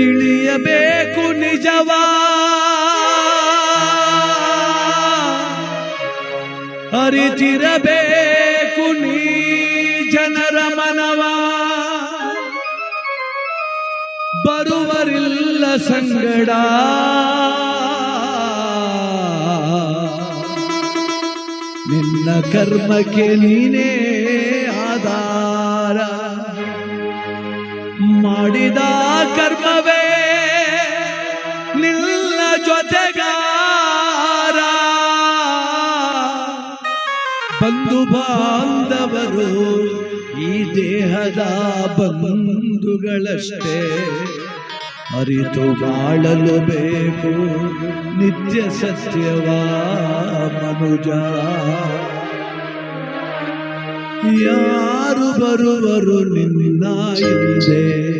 ತಿಳಿಯಬೇಕು ನಿಜವಾ? ಅರಿತಿರಬೇಕು ನೀ ಜನರ ಮನವ? ಬರುವರಿಲ್ಲ ಸಂಗಡ? ನಿನ್ನ ಕರ್ಮಕ್ಕೆ ನೀನೇ ಆಧಾರ. ಮಾಡಿದ ಬಾಂಧವರು ಈ ದೇಹದ ಬಂಧುಗಳಷ್ಟೇ. ಅರಿತು ಬಾಳಲು ಬೇಕು ನಿತ್ಯ ಸತ್ಯವ ಮನುಜ. ಯಾರು ಬರುವರು ನಿನ್ನ ಹಿಂದೆ?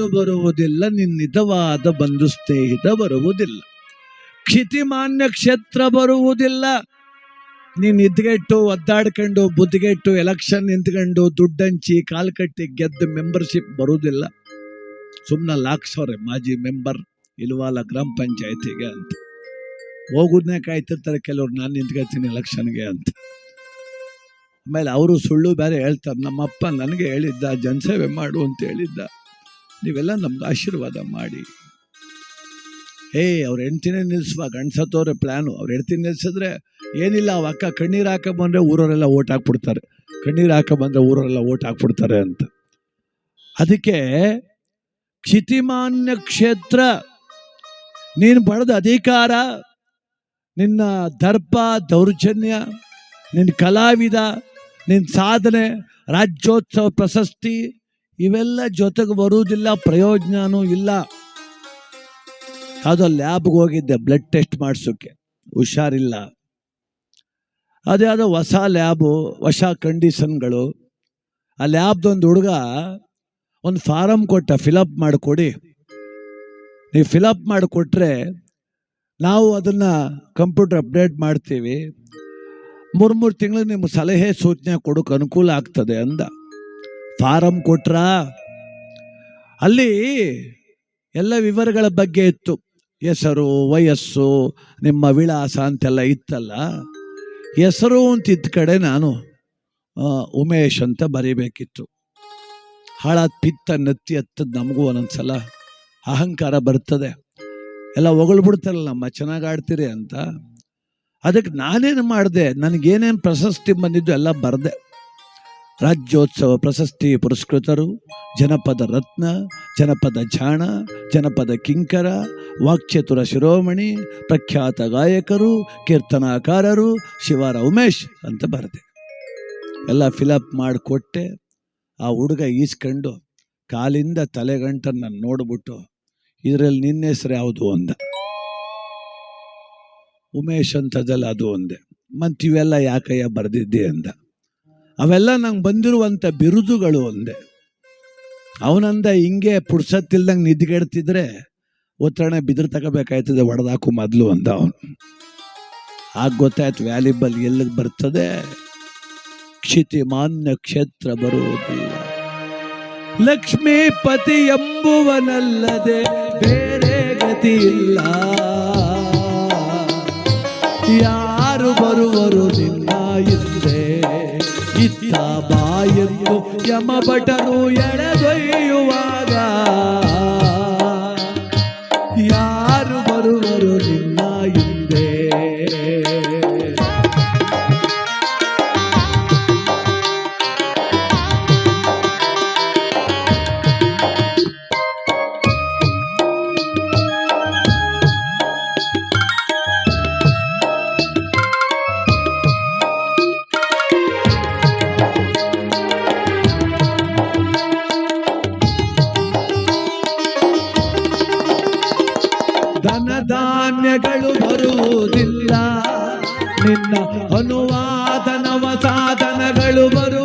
ಸುತರುಗಳು ಬರುವುದಿಲ್ಲ ನಿನ್ನಿತವಾದ ಬಂಧು ಸ್ನೇಹಿತ ಬರುವುದಿಲ್ಲ. ಕ್ಷಿತಿಮಾನ್ಯ ಕ್ಷೇತ್ರ ಬರುವುದಿಲ್ಲ. ನೀನು ಇದ್ಗೆಟ್ಟು ಒದ್ದಾಡ್ಕೊಂಡು, ಬುದ್ಧಿಗೆಟ್ಟು ಎಲೆಕ್ಷನ್ ನಿಂತ್ಕೊಂಡು, ದುಡ್ಡಂಚಿ, ಕಾಲ್ ಕಟ್ಟಿ ಗೆದ್ದ ಮೆಂಬರ್ಶಿಪ್ ಬರುವುದಿಲ್ಲ. ಸುಮ್ಮನೆ ಲಾಕ್ಸವ್ರೆ, ಮಾಜಿ ಮೆಂಬರ್ ಇಲ್ವಾಲ ಗ್ರಾಮ ಪಂಚಾಯತಿಗೆ ಅಂತ. ಹೋಗುದನ್ನೇ ಕಾಯ್ತಿರ್ತಾರೆ ಕೆಲವ್ರು, ನಾನು ನಿಂತ್ಕೊಳ್ತೀನಿ ಎಲೆಕ್ಷನ್ಗೆ ಅಂತ. ಆಮೇಲೆ ಅವರು ಸುಳ್ಳು ಬೇರೆ ಹೇಳ್ತಾರೆ. ನಮ್ಮಪ್ಪ ನನಗೆ ಹೇಳಿದ್ದ ಜನಸೇವೆ ಮಾಡು ಅಂತ ಹೇಳಿದ್ದ. ನೀವೆಲ್ಲ ನಮ್ಗೆ ಆಶೀರ್ವಾದ ಮಾಡಿ. ಹೇ, ಅವ್ರ ಹೆಂಡ್ತಿನೇ ನಿಲ್ಲಿಸುವ ಗಂಡ್ಸತ್ತವ್ರೆ ಪ್ಲ್ಯಾನು ಅವ್ರ ಹೆಂಡ್ತಿ ನಿಲ್ಸಿದ್ರೆ ಏನಿಲ್ಲ ಅವ ಅಕ್ಕ ಕಣ್ಣೀರು ಹಾಕ ಬಂದರೆ ಊರವರೆಲ್ಲ ಓಟ್ ಹಾಕ್ಬಿಡ್ತಾರೆ. ಕಣ್ಣೀರು ಹಾಕ ಬಂದರೆ ಊರವರೆಲ್ಲ ಓಟ್ ಹಾಕ್ಬಿಡ್ತಾರೆ ಅಂತ. ಅದಕ್ಕೆ ಕ್ಷಿತಿಮಾನ್ಯ ಕ್ಷೇತ್ರ, ನೀನು ಪಡೆದ ಅಧಿಕಾರ, ನಿನ್ನ ದರ್ಪ, ದೌರ್ಜನ್ಯ ನಿನ್ನ ಕಲಾವಿದ ನಿನ್ನ ಸಾಧನೆ, ರಾಜ್ಯೋತ್ಸವ ಪ್ರಶಸ್ತಿ ಇವೆಲ್ಲ ಜೊತೆಗೆ ಬರುವುದಿಲ್ಲ, ಪ್ರಯೋಜನನೂ ಇಲ್ಲ. ಯಾವುದೋ ಲ್ಯಾಬ್ಗೆ ಹೋಗಿದ್ದೆ ಬ್ಲಡ್ ಟೆಸ್ಟ್ ಮಾಡಿಸೋಕ್ಕೆ ಹುಷಾರಿಲ್ಲ. ಅದ್ಯಾವುದೋ ಹೊಸ ಲ್ಯಾಬು ಹೊಸ ಕಂಡೀಷನ್ಗಳು ಆ ಲ್ಯಾಬ್ದೊಂದು ಹುಡುಗ ಒಂದು ಫಾರಮ್ ಕೊಟ್ಟ ಫಿಲಪ್ ಮಾಡಿಕೊಡಿ. ನೀವು ಫಿಲಪ್ ಮಾಡಿಕೊಟ್ರೆ ನಾವು ಅದನ್ನು ಕಂಪ್ಯೂಟರ್ ಅಪ್ಡೇಟ್ ಮಾಡ್ತೀವಿ. ಮೂರು ಮೂರು ತಿಂಗಳು ನಿಮ್ಮ ಸಲಹೆ ಸೂಚನೆ ಕೊಡೋಕೆ ಅನುಕೂಲ ಆಗ್ತದೆ ಅಂದ. ಫಾರಮ್ ಕೊಟ್ರ? ಅಲ್ಲಿ ಎಲ್ಲ ವಿವರಗಳ ಬಗ್ಗೆ ಇತ್ತು. ಹೆಸರು, ವಯಸ್ಸು, ನಿಮ್ಮ ವಿಳಾಸ ಅಂತೆಲ್ಲ ಇತ್ತಲ್ಲ. ಹೆಸರು ಅಂತಿದ್ದ ಕಡೆ ನಾನು ಉಮೇಶ್ ಅಂತ ಬರೀಬೇಕಿತ್ತು. ಹಾಳಾದ ಪಿತ್ತ ನತ್ತಿ ಹತ್ತದ ನಮಗೂ ಒಂದೊಂದ್ಸಲ ಅಹಂಕಾರ ಬರ್ತದೆ. ಎಲ್ಲ ಹೊಗಳ್ಬಿಡ್ತಾರಲ್ಲ ನಮ್ಮ ಚೆನ್ನಾಗಿ ಆಡ್ತೀರಿ ಅಂತ. ಅದಕ್ಕೆ ನಾನೇನು ಮಾಡಿದೆ, ನನಗೇನೇನು ಪ್ರಶಸ್ತಿ ಬಂದಿದ್ದು ಎಲ್ಲ ಬರೆದೆ. ರಾಜ್ಯೋತ್ಸವ ಪ್ರಶಸ್ತಿ ಪುರಸ್ಕೃತರು, ಜನಪದ ರತ್ನ, ಜನಪದ ಜಾಣ ಜನಪದ ಕಿಂಕರ, ವಾಕ್ಚತುರ ಶಿರೋಮಣಿ, ಪ್ರಖ್ಯಾತ ಗಾಯಕರು, ಕೀರ್ತನಾಕಾರರು, ಶಿವಾರ ಉಮೇಶ್ ಅಂತ ಬರೆದೆ. ಎಲ್ಲ ಫಿಲಪ್ ಮಾಡಿಕೊಟ್ಟೆ. ಆ ಹುಡುಗ ಈಸ್ಕೊಂಡು ಕಾಲಿಂದ ತಲೆಗಂಟನ್ನು ನೋಡಿಬಿಟ್ಟು, ಇದರಲ್ಲಿ ನಿನ್ನ ಹೆಸರು ಯಾವುದು ಅಂದ. ಉಮೇಶ್ ಅಂತದಲ್ಲ ಅದು ಒಂದೇ ಮತ್ತು ಇವೆಲ್ಲ ಯಾಕಯ್ಯ ಬರೆದಿದ್ದೆ ಅಂದ. ಅವೆಲ್ಲ ನಂಗೆ ಬಂದಿರುವಂಥ ಬಿರುದುಗಳು ಒಂದೇ. ಅವನಂದ ಹಿಂಗೆ ಪುಡ್ಸತ್ತಿಲ್ದಂಗೆ ನಿದ್ಗೆಡ್ತಿದ್ರೆ ಒತ್ತಡ ಬಿದಿರು ತಗೋಬೇಕಾಯ್ತದೆ ಒಡೆದಾಕು ಮೊದಲು ಅಂತ ಅವನು. ಆಗ ಗೊತ್ತಾಯ್ತು ವ್ಯಾಲಿಬಲ್ ಎಲ್ಲಿಗೆ ಬರ್ತದೆ? ಕ್ಷಿತಿಮಾನ್ಯ ಕ್ಷೇತ್ರ ಬರುವುದಿಲ್ಲ ಲಕ್ಷ್ಮೀಪತಿ ಎಂಬುವನಲ್ಲದೆ ಬೇರೆ ಗತಿ ಇಲ್ಲ. ಯಾರು ಬರುವರು ನಿನ್ನ ಹಿಂದೆ? ಇತ್ತ ಬಾಯೆಂದು ಯಮಭಟನು ಎಳೆದೊಯ್ಯುವಾಗ ಯಾರು ಬರುವರು ನಿನ್ನ ಹಿಂದೆ? ಧನ ಧಾನ್ಯಗಳು ಬರುವುದಿಲ್ಲ. ನಿನ್ನ ಅನುವಾದನವ ಸಾಧನಗಳು ಬರುವುದಿಲ್ಲ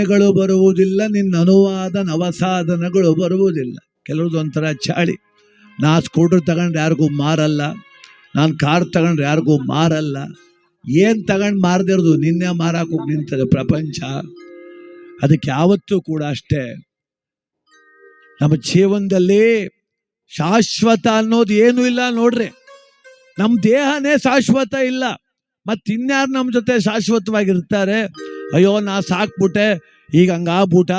ಧನಧಾನ್ಯಗಳು ಬರುವುದಿಲ್ಲ, ನಿನ್ನ ಅನುವಾದ ನವಸಾಧನಗಳು ಬರುವುದಿಲ್ಲ. ಕೆಲವ್ರದ್ದು ಒಂಥರ ಚಾಳಿ. ನಾ ಸ್ಕೂಟ್ರ್ ತಗೊಂಡ್ರೆ ಯಾರಿಗೂ ಮಾರಲ್ಲ, ನಾನು ಕಾರ್ ತಗೊಂಡ್ರೆ ಯಾರಿಗೂ ಮಾರಲ್ಲ. ಏನು ತಗೊಂಡು ಮಾರದಿರೋದು ನಿನ್ನೆ ಮಾರಾಕೋಗಿ ನಿಂತದೆ ಪ್ರಪಂಚ. ಅದಕ್ಕೆ ಯಾವತ್ತೂ ಕೂಡ ಅಷ್ಟೇ. ನಮ್ಮ ಜೀವನದಲ್ಲಿ ಶಾಶ್ವತ ಅನ್ನೋದು ಏನೂ ಇಲ್ಲ ನೋಡ್ರಿ. ನಮ್ಮ ದೇಹನೇ ಶಾಶ್ವತ ಇಲ್ಲ. ಮತ್ತಿನ್ಯಾರು ನಮ್ಮ ಜೊತೆ ಶಾಶ್ವತವಾಗಿರ್ತಾರೆ? ಅಯ್ಯೋ, ನಾ ಸಾಕ್ಬಿಟ್ಟೆ. ಈಗ ಹಂಗಾಗ್ಬಿಟ್ಟ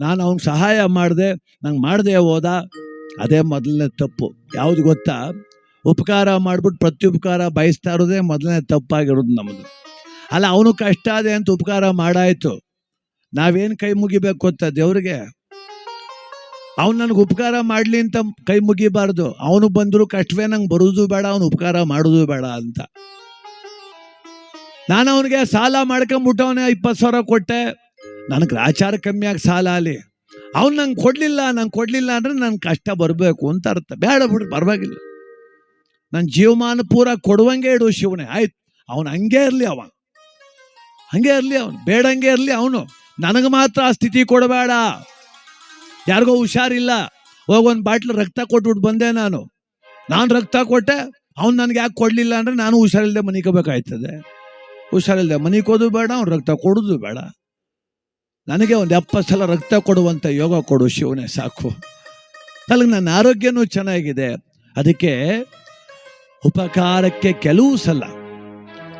ನಾನು ಅವ್ನಿಗೆ ಸಹಾಯ ಮಾಡಿದೆ. ನಂಗೆ ಮಾಡದೆ ಹೋದ. ಅದೇ ಮೊದಲನೇ ತಪ್ಪು. ಯಾವುದು ಗೊತ್ತಾ? ಉಪಕಾರ ಮಾಡ್ಬಿಟ್ಟು ಉಪಕಾರ ಬಯಸ್ತಾ ಇರೋದೇ ಮೊದಲನೇ ತಪ್ಪಾಗಿರೋದು ನಮ್ಮದು ಅಲ್ಲ, ಅವನು ಕಷ್ಟ ಅದೇ ಅಂತ ಉಪಕಾರ ಮಾಡಾಯಿತು. ನಾವೇನು ಕೈ ಮುಗಿಬೇಕು ಗೊತ್ತಾ ದೇವ್ರಿಗೆ? ಅವ್ನು ನನಗೆ ಉಪಕಾರ ಮಾಡಲಿ ಅಂತ ಕೈ ಮುಗಿಬಾರ್ದು. ಅವನು ಬಂದರೂ ಕಷ್ಟವೇ, ನಂಗೆ ಬರೋದು ಬೇಡ, ಅವನು ಉಪಕಾರ ಮಾಡೋದು ಬೇಡ ಅಂತ. ನಾನು ಅವನಿಗೆ ಸಾಲ ಮಾಡ್ಕೊಂಬಿಟ್ಟವನೇ ಇಪ್ಪತ್ತು ಸಾವಿರ ಕೊಟ್ಟೆ. ನನಗೆ ಆಚಾರ ಕಮ್ಮಿಯಾಗಿ ಸಾಲ ಅಲ್ಲಿ. ಅವ್ನು ನಂಗೆ ಕೊಡಲಿಲ್ಲ ನಂಗೆ ಕೊಡಲಿಲ್ಲ ಅಂದರೆ ನನ್ನ ಕಷ್ಟ ಬರಬೇಕು ಅಂತ ಅರ್ಥ. ಬೇಡ ಬಿಡು, ಪರವಾಗಿಲ್ಲ. ನನ್ನ ಜೀವಮಾನ ಪೂರ ಕೊಡುವಂಗೆ ಇಡು ಶಿವನೇ. ಆಯ್ತು, ಅವನು ಹಂಗೆ ಇರಲಿ ಅವ. ಹಂಗೆ ಇರಲಿ ಅವನು, ಬೇಡಂಗೆ ಇರಲಿ ಅವನು. ನನಗೆ ಮಾತ್ರ ಆ ಸ್ಥಿತಿ ಕೊಡಬೇಡ. ಯಾರಿಗೋ ಹುಷಾರಿಲ್ಲ. ಹೋಗಿ ಒಂದು ಬಾಟ್ಲು ರಕ್ತ ಕೊಟ್ಬಿಟ್ಟು ಬಂದೆ ನಾನು. ನಾನು ರಕ್ತ ಕೊಟ್ಟೆ, ಅವ್ನು ನನಗೆ ಯಾಕೆ ಕೊಡಲಿಲ್ಲ ಅಂದರೆ ನಾನು ಹುಷಾರಿಲ್ಲದೆ ಮನಿಕೋಬೇಕಾಯ್ತದೆ ಹುಷಾರಿಲ್ಲದೆ ಮನಿಕೋದು ಬೇಡ, ಅವ್ನು ರಕ್ತ ಕೊಡೋದು ಬೇಡ. ನನಗೆ ಒಂದು ಎಪ್ಪತ್ತು ಸಲ ರಕ್ತ ಕೊಡುವಂಥ ಯೋಗ ಕೊಡು ಶಿವನೇ, ಸಾಕು. ಅಲ್ಲಿಗೆ ನನ್ನ ಆರೋಗ್ಯನೂ ಚೆನ್ನಾಗಿದೆ. ಅದಕ್ಕೆ ಉಪಕಾರಕ್ಕೆ ಕೆಲವು ಸಲ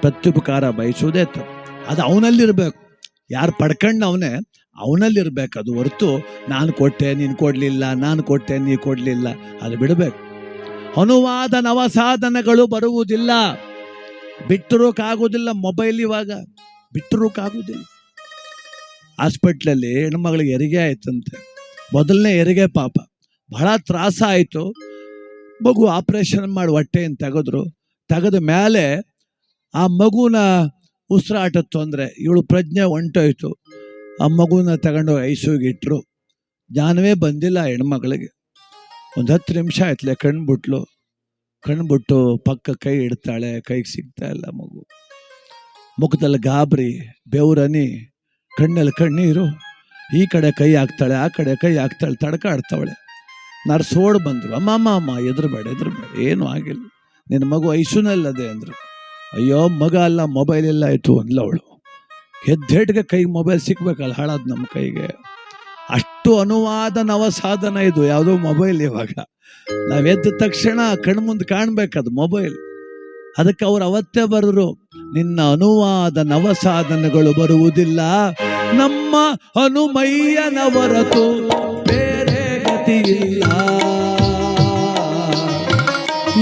ಪ್ರತ್ಯುಪಕಾರ ಬಯಸುವುದೇ ತಪ್ಪು. ಅದು ಅವನಲ್ಲಿರಬೇಕು. ಯಾರು ಪಡ್ಕಂಡು ಅವನೇ, ಅವನಲ್ಲಿರ್ಬೇಕು. ಅದು ಹೊರತು ನಾನು ಕೊಟ್ಟೆ, ನೀನು ಕೊಡಲಿಲ್ಲ, ನಾನು ಕೊಟ್ಟೆ, ನೀ ಕೊಡಲಿಲ್ಲ. ಅದು ಬಿಡಬೇಕು. ಅನುವಾದ ನವಸಾಧನಗಳು ಬರುವುದಿಲ್ಲ. ಬಿಟ್ಟಿರೋಕ್ಕಾಗೋದಿಲ್ಲ ಮೊಬೈಲ್ ಇವಾಗ. ಬಿಟ್ಟಿರೋಕ್ಕಾಗೋದಿಲ್ಲ ಹಾಸ್ಪಿಟ್ಲಲ್ಲಿ ಹೆಣ್ಮಗಳಿಗೆ ಹೆರಿಗೆ ಆಯ್ತಂತೆ. ಮೊದಲನೇ ಹೆರಿಗೆ ಪಾಪ. ಬಹಳ ತ್ರಾಸ ಆಯಿತು. ಮಗು ಆಪ್ರೇಷನ್ ಮಾಡಿ ಹೊಟ್ಟೆಯನ್ನು ತೆಗೆದ್ರು. ತೆಗೆದ ಮೇಲೆ ಆ ಮಗುನ ಉಸಿರಾಟದ ತೊಂದರೆ. ಇವಳು ಪ್ರಜ್ಞೆ ಹೊಂಟೋಯ್ತು ಆ ಮಗುನ ತಗೊಂಡು ಐಸಿಗೆ ಇಟ್ಟರು ಜ್ಞಾನವೇ ಬಂದಿಲ್ಲ ಹೆಣ್ಮಗಳಿಗೆ ಒಂದು ಹತ್ತು ನಿಮಿಷ ಆಯ್ತಲೆ ಕಣ್ಬಿಟ್ಲು. ಕಣ್ಬಿಟ್ಟು ಪಕ್ಕ ಕೈ ಇಡ್ತಾಳೆ, ಕೈಗೆ ಸಿಗ್ತಾ ಇಲ್ಲ ಮಗು. ಮುಖದಲ್ಲಿ ಗಾಬರಿ, ಬೆವರನಿ, ಕಣ್ಣಲ್ಲಿ ಕಣ್ಣೀರು. ಈ ಕಡೆ ಕೈ ಹಾಕ್ತಾಳೆ, ಆ ಕಡೆ ಕೈ ಹಾಕ್ತಾಳೆ, ತಡ್ಕಾಡ್ತಾವಳೆ. ನರ್ಸ್ ಓಡ್ ಬಂದರು, ಅಮ್ಮ ಅಮ್ಮ ಅಮ್ಮ, ಎದುರುಬೇಡ ಎದುರುಬೇಡ, ಏನೂ ಆಗಿಲ್ಲ. ನಿನ್ನ ಮಗು ಐಸುನಲ್ಲದೆ ಅಂದರು. ಅಯ್ಯೋ, ಮಗ ಅಲ್ಲ ಮೊಬೈಲ್ ಎಲ್ಲ ಆಯಿತು ಅಂದ್ಲವಳು ಹೆದ್ದೇಟ್ಗೆ ಕೈಗೆ ಮೊಬೈಲ್ ಸಿಕ್ಬೇಕಲ್ಲ ಹಾಳಾದ ನಮ್ಮ ಕೈಗೆ. ಅಷ್ಟು ಅನುವಾದ ನವಸಾಧನ ಇದು, ಯಾವುದೋ ಮೊಬೈಲ್ ಇವಾಗ. ನಾವು ಎದ್ದ ತಕ್ಷಣ ಕಣ್ಮುಂದೆ ಕಾಣ್ಬೇಕದು ಮೊಬೈಲ್. ಅದಕ್ಕೆ ಅವ್ರು ಅವತ್ತೇ ಬರೆದ್ರು, ನಿನ್ನ ಅನುವಾದ ನವಸಾಧನಗಳು ಬರುವುದಿಲ್ಲ. ನಮ್ಮ ಹನುಮಯ್ಯನವರತು ಬೇರೆ ಗತಿ ಇಲ್ಲ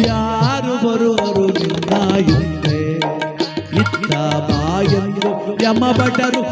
ಯಾರು ಬರುವರು ನಿನ್ನ ಇತ್ತ ಬಾಯೆಂದು ಯಮಭಟರು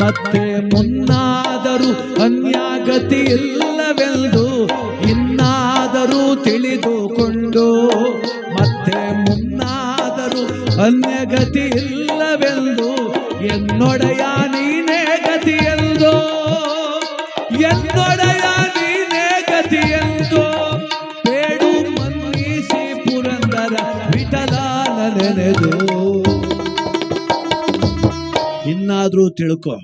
ಮತ್ತೆ ಮುನ್ನಾದರೂ ಅನ್ಯಾಗತಿ ಇಲ್ಲವೆಂದು ಇನ್ನಾದರೂ ತಿಳಿದುಕೊಂಡು, ಮತ್ತೆ ಮುನ್ನಾದರೂ ಅನ್ಯಗತಿ ಇಲ್ಲವೆಂದು ಎನ್ನೊಡೆಯ ನೀನೇ ಗತಿಯೆಂದು, ಎನ್ನೊಡೆಯ ನೀನೇ ಗತಿಯೆಂದು ಬೇಡು ಮನ್ನಿಸಿ ಪುರಂದರ ವಿಠಲ ನೆನೆದು ಇನ್ನಾದ್ರೂ ತಿಳ್ಕೊ.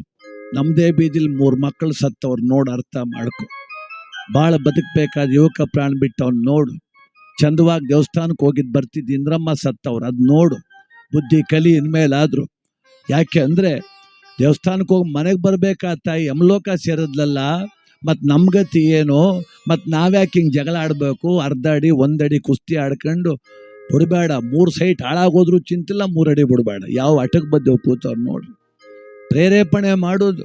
ನಮ್ದೇ ಬೀದಿಲಿ ಮೂರು ಮಕ್ಕಳು ಸತ್ತವ್ರು ನೋಡಿ ಅರ್ಥ ಮಾಡ್ಕೊ. ಭಾಳ ಬದುಕಬೇಕಾದ ಯುವಕ ಪ್ರಾಣ ಬಿಟ್ಟು ನೋಡು. ಚಂದವಾಗಿ ದೇವಸ್ಥಾನಕ್ಕೆ ಹೋಗಿದ್ದು ಬರ್ತಿದ್ದು ಇಂದ್ರಮ್ಮ ಸತ್ತವ್ರು ಅದು ನೋಡು. ಬುದ್ಧಿ ಕಲಿ ಇನ್ಮೇಲಾದ್ರು. ಯಾಕೆ ಅಂದರೆ ದೇವಸ್ಥಾನಕ್ಕೆ ಹೋಗಿ ಮನೆಗೆ ಬರಬೇಕಾ ತಾಯಿ ಯಮಲೋಕ ಸೇರಿದ್ಲಲ್ಲ? ಮತ್ತು ನಮ್ಗತಿ ಏನು? ಮತ್ತು ನಾವ್ಯಾಕೆ ಹಿಂಗೆ ಜಗಳ ಆಡಬೇಕು? ಅರ್ಧ ಅಡಿ ಒಂದಡಿ ಕುಸ್ತಿ ಆಡ್ಕೊಂಡು ಬಿಡಬೇಡ. ಮೂರು ಸೈಟ್ ಹಾಳಾಗೋದ್ರೂ ಚಿಂತಿಲ್ಲ, ಮೂರಡಿ ಬಿಡಬೇಡ. ಯಾವ ಅಟಕ್ ಬದ್ದೇವು ಕೂತವ್ರು ನೋಡ್ರಿ ಪ್ರೇರೇಪಣೆ ಮಾಡೋದು.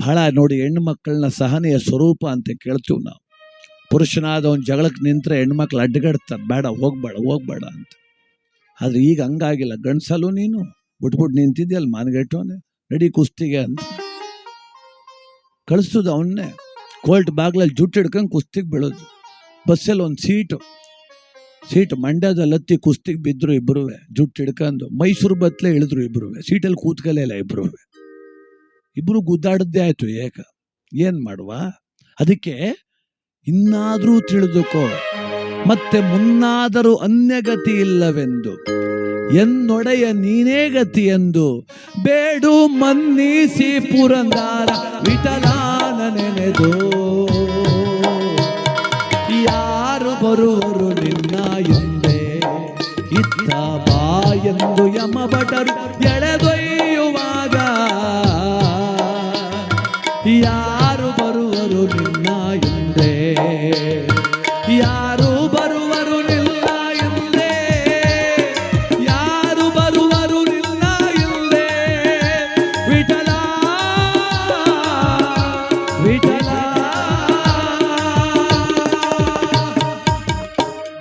ಬಹಳ ನೋಡಿ ಹೆಣ್ಣು ಮಕ್ಕಳನ್ನ ಸಹನೆಯ ಸ್ವರೂಪ ಅಂತ ಕೇಳ್ತೀವಿ ನಾವು. ಪುರುಷನಾದ ಒಂದು ಜಗಳಕ್ಕೆ ನಿಂತರೆ ಹೆಣ್ಮಕ್ಳು ಅಡ್ಡಗಡ್ತಾರೆ ಬೇಡ, ಹೋಗ್ಬೇಡ ಹೋಗ್ಬೇಡ ಅಂತ. ಆದ್ರೆ ಈಗ ಹಂಗಾಗಿಲ್ಲ. ಗಂಡಸಲು ನೀನು ಬಿಟ್ಬಿಟ್ಟು ನಿಂತಿದ್ಯಲ್ಲ ಮಾನಗೆಟ್ಟವನೇ ನಡಿ ಕುಸ್ತಿಗೆ ಅಂತ. ಕಳಿಸ್ತದ ಅವನ್ನೇ. ಕೋರ್ಟ್ ಬಾಗ್ಲಲ್ಲಿ ಜುಟ್ಟು ಹಿಡ್ಕೊಂಡು ಕುಸ್ತಿಗೆ ಬೀಳೋದು. ಬಸ್ಸಲ್ಲಿ ಒಂದು ಸೀಟು. ಸೀಟ್ ಮಂಡ್ಯದಲ್ಲಿ ಹತ್ತಿ ಕುಸ್ತಿಗೆ ಬಿದ್ದರು ಇಬ್ಬರು ಜುಟ್ಟು ಹಿಡ್ಕೊಂಡು ಮೈಸೂರು ಬತ್ಲೆ ಇಳಿದ್ರು ಇಬ್ಬರು ಸೀಟಲ್ಲಿ ಕೂತ್ಕಲೇ ಇಲ್ಲ ಇಬ್ಬರು ಇಬ್ಬರು ಗುದ್ದಾಡದ್ದೇ ಆಯ್ತು ಏಕ. ಏನ್ ಮಾಡುವ? ಅದಕ್ಕೆ ಇನ್ನಾದರೂ ತಿಳಿದುಕೋ. ಮತ್ತೆ ಮುನ್ನಾದರೂ ಅನ್ಯಗತಿ ಇಲ್ಲವೆಂದು. ಎನ್ನೊಡೆಯ ನೀನೇ ಗತಿ ಎಂದು. ಬೇಡು ಮನ್ನಿಸಿ ಪುರಂದಾರ ವಿಠಲಾನ ನೆನೆದು. ಯಾರು ಬರುವರು ಎಂದು ಯಮ ಭಟರು ಎಳೆ